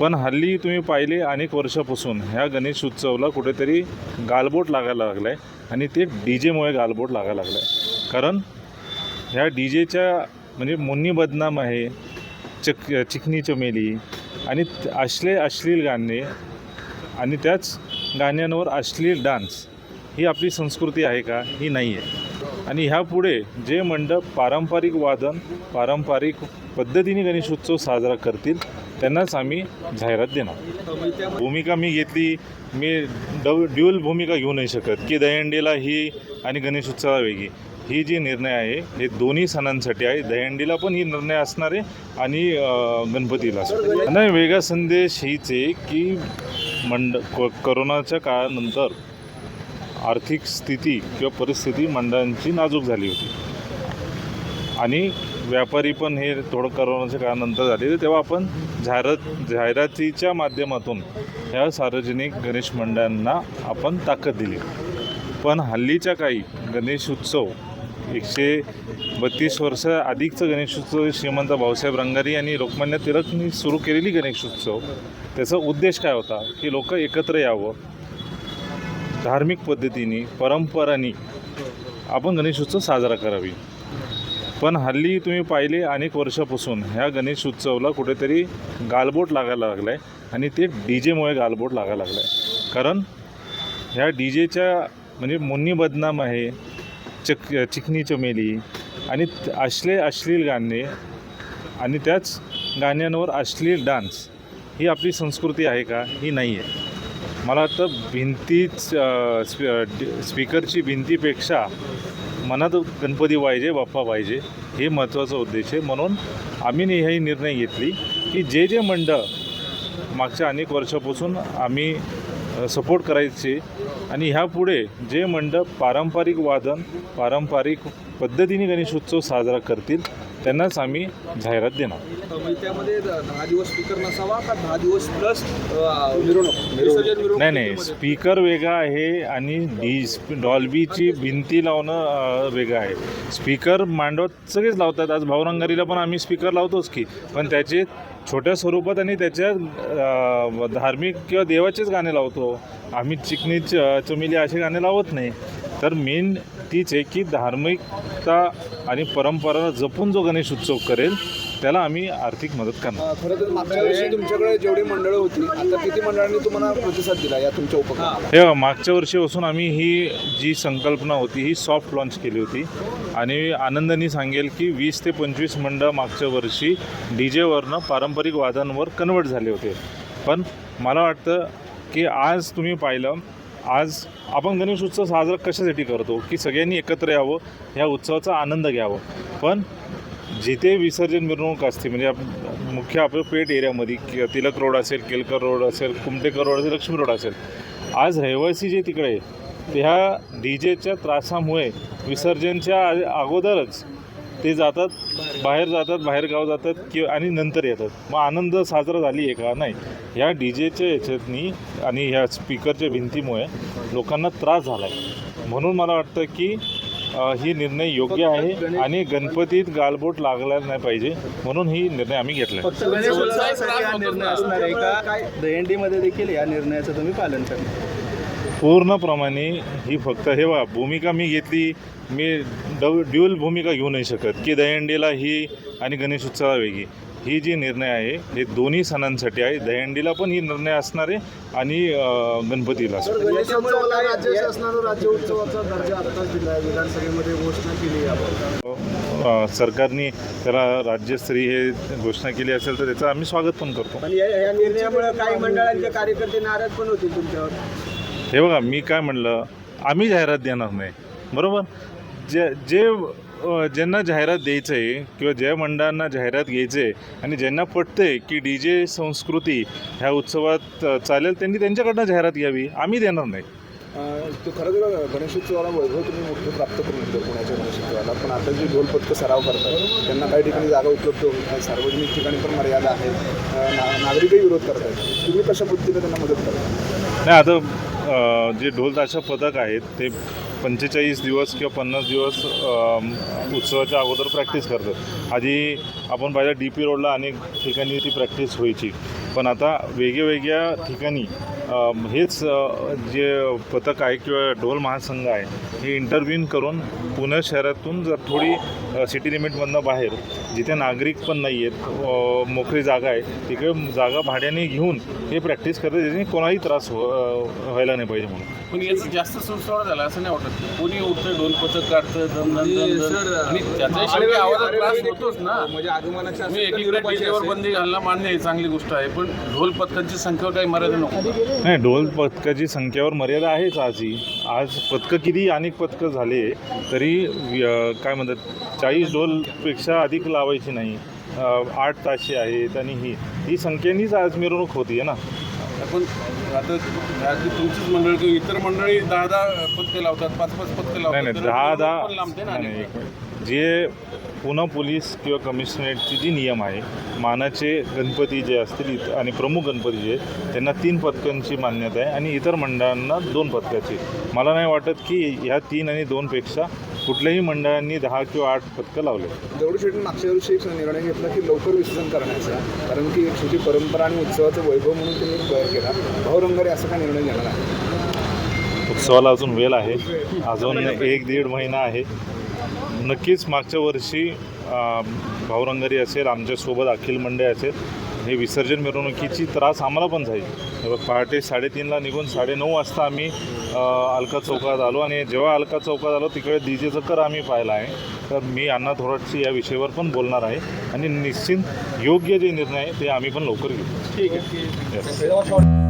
पण हल्ली तुम्ही पाहिले अनेक वर्षापासून ह्या गणेश उत्सवला कुठेतरी गालबोट लागायला लागला आहे आणि ते डी जेमुळे गालबोट लागायला लागला आहे कारण ह्या डी जेच्या म्हणजे मुन्नी बदनाम आहे चक चिकनी चमेली आणि असले अश्ले अश्लील गाणे आणि त्याच गाण्यांवर अश्लील डान्स ही आपली संस्कृती आहे का? ही नाही आहे आणि ह्यापुढे जे मंडप पारंपरिक वादन पारंपरिक पद्धतीने गणेशोत्सव साजरा करतील त्यांनाच आम्ही जाहिरात देणार. भूमिका मी घेतली मी डव ड्युअल भूमिका घेऊ नाही शकत की दहीहंडीला ही आणि गणेशोत्सवाला वेगळी. ही जी निर्णय आहे हे दोन्ही सणांसाठी आहे. दहीहंडीला पण ही निर्णय असणार आहे आणि गणपतीला नाही वेगळा संदेश हीच आहे की मंड करोनाच्या काळानंतर आर्थिक स्थिती किंवा परिस्थिती मंडळांची नाजूक झाली होती. आणि व्यापारी पण हे थोडं करोनाच्या काळानंतर झाले. तेव्हा आपण जाहिरात जाहिरातीच्या माध्यमातून ह्या सार्वजनिक गणेश मंडळांना आपण ताकद दिली. पण हल्लीच्या काही गणेश उत्सव एकशे बत्तीस वर्ष अधिकचं गणेशोत्सव श्रीमंत भाऊसाहेब रंगारी आणि लोकमान्य टिळकनी सुरू केलेली गणेशोत्सव त्याचा उद्देश काय होता? की लोक एकत्र यावं. धार्मिक पद्धतीने परंपरांनी आपण गणेशोत्सव साजरा करावी. पण हल्ली तुम्ही पाहिले अनेक वर्षापासून ह्या गणेश उत्सवला कुठेतरी गालबोट लागायला लागला आहे आणि ते डी जेमुळे गालबोट लागायला लागला आहे कारण ह्या डी जेच्या म्हणजे मुन्नी बदनाम आहे चक चिकनी चमेली आणि असले अश्ले अश्लील गाणे आणि त्याच गाण्यांवर अश्लील डान्स ही आपली संस्कृती आहे का? ही नाही आहे मला वाटतं भिंतीच स्पी स्पीकरची भिंतीपेक्षा मनात गणपती पाहिजे बाप्पा पाहिजे हे महत्त्वाचा उद्देश आहे. म्हणून आम्ही ही निर्णय घेतली की जे जे मंडळ मागच्या अनेक वर्षापासून आम्ही सपोर्ट करायचे आणि ह्यापुढे जे मंडप पारंपरिक वादन पारंपरिक पद्धतीने गणेशोत्सव साजरा करतील त्यांनाच आम्ही जाहिरात देणार. त्यामध्ये दहा दिवस स्पीकर नसावा का दहा दिवस प्लस नाही नाही. स्पीकर वेगळा आहे आणि डी स्पी- डॉल्बीची भिंती लावणं वेगळं आहे. स्पीकर मांडवत सगळेच लावतात. आज भाऊरंगारीला पण आम्ही स्पीकर लावतोच की. पण त्याचे छोट्या स्वरूपात आणि त्याच्या धार्मिक किंवा देवाचेच गाणे लावतो. आम्ही चिकनी च चमेली असे गाणे लावत नाही. तर मेन तीच आहे की धार्मिकता आणि परंपरा जपून जो गणेश उत्सव करेल त्याला आम्ही आर्थिक मदत करणार. खरं तर मागच्या वर्षी तुमच्याकडे जेवढी मंडळं होती आता किती मंडळांनी तुम्हाला प्रतिसाद दिला या तुमच्या हे मागच्या वर्षीपासून आम्ही ही जी संकल्पना होती ही सॉफ्ट लॉन्च केली होती. आणि आनंदाने सांगेल की वीस ते पंचवीस मंडळ मागच्या वर्षी डी जेवरनं पारंपरिक वादांवर कन्वर्ट झाले होते. पण मला वाटतं की आज तुम्ही पाहिलं आज आपण गणेश उत्सव साजरा कशासाठी करतो की सगळ्यांनी एकत्र यावं ह्या उत्सवाचा आनंद घ्यावं. पण जिथे विसर्जन मिरवणूक असते म्हणजे आप- मुख्य आपलं पेठ एरियामध्ये कि- तिलक रोड असेल केलकर रोड असेल कुमटेकर रोड असेल लक्ष्मी रोड असेल आज रहिवासी जे तिकडे आहे, ते ह्या डी जेच्या त्रासामुळे विसर्जनच्या अगोदरच ते जातात बाहेर जातात बाहेर गाव जातात कि आणि नंतर येतात. मग आनंद साजरा झाली आहे का? नाही. ह्या डी जेच्या ह्याच्यातनी आणि ह्या स्पीकरच्या भिंतीमुळे लोकांना त्रास झाला आहे म्हणून मला वाटतं की ही निर्णय योग्य आहे आणि गणपतीत गालबोट लागला नाही पाहिजे म्हणून ही निर्णय आम्ही घेतला आहे निर्णय असणार आहे का? दहीहंडीमध्ये देखील या निर्णयाचं तुम्ही पालन करणार. पूर्णप्रमाणे ही फक्त हे बघा भूमिका मी घेतली मी डव ड्युअल भूमिका घेऊ नाही शकत. की दहीहंडीला ही आणि गणेशोत्सवाला वेगळी. ही जी निर्णय आहे हे दोन्ही सणांसाठी आहे. दहीहंडीला पण ही निर्णय असणार आहे आणि गणपतीला. सरकारने त्याला राज्यस्तरीय हे घोषणा केली असेल तर त्याचं आम्ही स्वागत पण करतो. या निर्णयामुळे काही मंडळांचे कार्यकर्ते नाराज पण होतील तुमच्यावर. हे बघा मी काय म्हणलं आम्ही जाहिरात देणार नाही. बरोबर? जे जे ज्यांना जाहिरात द्यायचं आहे किंवा ज्या मंडळांना जाहिरात घ्यायचं आहे आणि ज्यांना पटतं की डी जे संस्कृती ह्या उत्सवात चालेल त्यांनी त्यांच्याकडनं जाहिरात घ्यावी. आम्ही देणार नाही. तो खरं तर गणेशोत्सवाला वैभव तुम्ही मोठं प्राप्त करून दिलं पुण्याच्या गणेशोत्सवाला पण आता जे ढोलपथकं सराव करतात त्यांना काही ठिकाणी जागा उपलब्ध होत नाही. सार्वजनिक ठिकाणी पण मर्यादा आहेत. नागरिकही विरोध करत आहेत तुम्ही कशा पद्धतीने त्यांना मदत करता? नाही आता जे ढोलताशा पथक आहेत ते पंचेचाळीस दिवस किंवा पन्नास दिवस उत्सवाच्या अगोदर प्रॅक्टिस करतात आधी आपण पाहिलं डी पी रोडला अनेक ठिकाणी ती प्रॅक्टिस व्हायची. पण आता वेगवेगळ्या ठिकाणी हेच जे पथक आहे किंवा ढोल महासंघ आहे हे इंटरव्ह्यून करून पुणे शहरातून जर थोडी सिटी लिमिटमधनं बाहेर जिथे नागरिक पण नाही आहेत मोकळी जागा आहे तिकडे जागा भाड्याने घेऊन हे प्रॅक्टिस करतात ज्याने कोणाही त्रास हो व्हायला नाही पाहिजे म्हणून. पण जास्त सुरसुळा झाला असं नाही वाटत? कोणी उठतं ढोल पथक काढतं दम दम दम दम. आणि त्याचा शेवटी आवाजात त्रास होतोच ना. म्हणजे आगमनाच्या मी एकीकडे डीजेवर बंदी घालणं मान्य आहे चांगली गोष्ट आहे पण ढोल पथकांची संख्या काही मर्यादा नको. नाही ढोल पथकाची संख्येवर मर्यादा आहेच आजही. आज पथकं किती अनेक पथकं झाले तरी काय म्हणतात चाळीस ढोलपेक्षा अधिक लावायची नाही. अ, आठ ताशे आहेत आणि ही ही संख्येनीच आज मिरवणूक होती आहे ना. पण आता तुमचीच मंडळ किंवा इतर मंडळी दहा दहा पथकं लावतात पाच पाच पथकं नाही लावतात नाही दहा दहा पण लांबते ना नाही, आणि- नाही, एक मिनिट. जे पुणे पोलीस किंवा कमिशनरेटचे जी नियम आहे मानाचे गणपती जे असतील इत- आणि प्रमुख गणपती जे आहेत, त्यांना तीन पथकांची मान्यता आहे आणि इतर मंडळांना दोन पथकाची मला नाही वाटत की ह्या तीन आणि दोनपेक्षा कुठल्याही मंडळांनी दहा किंवा आठ पथकं लावले. दगडू शेट्टी मागच्या वर्षी एक निर्णय घेतला की लवकर विसर्जन करण्याचा कारण की एक छोटी परंपरा आणि उत्सवाचं वैभव म्हणून तुम्ही एक तयार केला. भाऊ रंगारे असा काय निर्णय घेणार आहे? उत्सवाला अजून वेळ आहे. अजून एक दीड महिना आहे. नक्कीच मागच्या वर्षी भाऊरंगारी असेल आमच्यासोबत अखिल मंडळ असेल हे विसर्जन मिरवणुकीची त्रास आम्हाला पण जाईल. पहाटे साडेतीनला निघून साडेनऊ वाजता आम्ही अलका चौकात आलो आणि जेव्हा अलका चौकात आलो तिकडे डीजेचं कर आम्ही पाहिला आहे. तर मी अण्णा थोराटशी या विषयावर पण बोलणार आहे आणि निश्चित योग्य जे निर्णय आहे ते आम्ही पण लवकर घेऊ. ठीक आहे.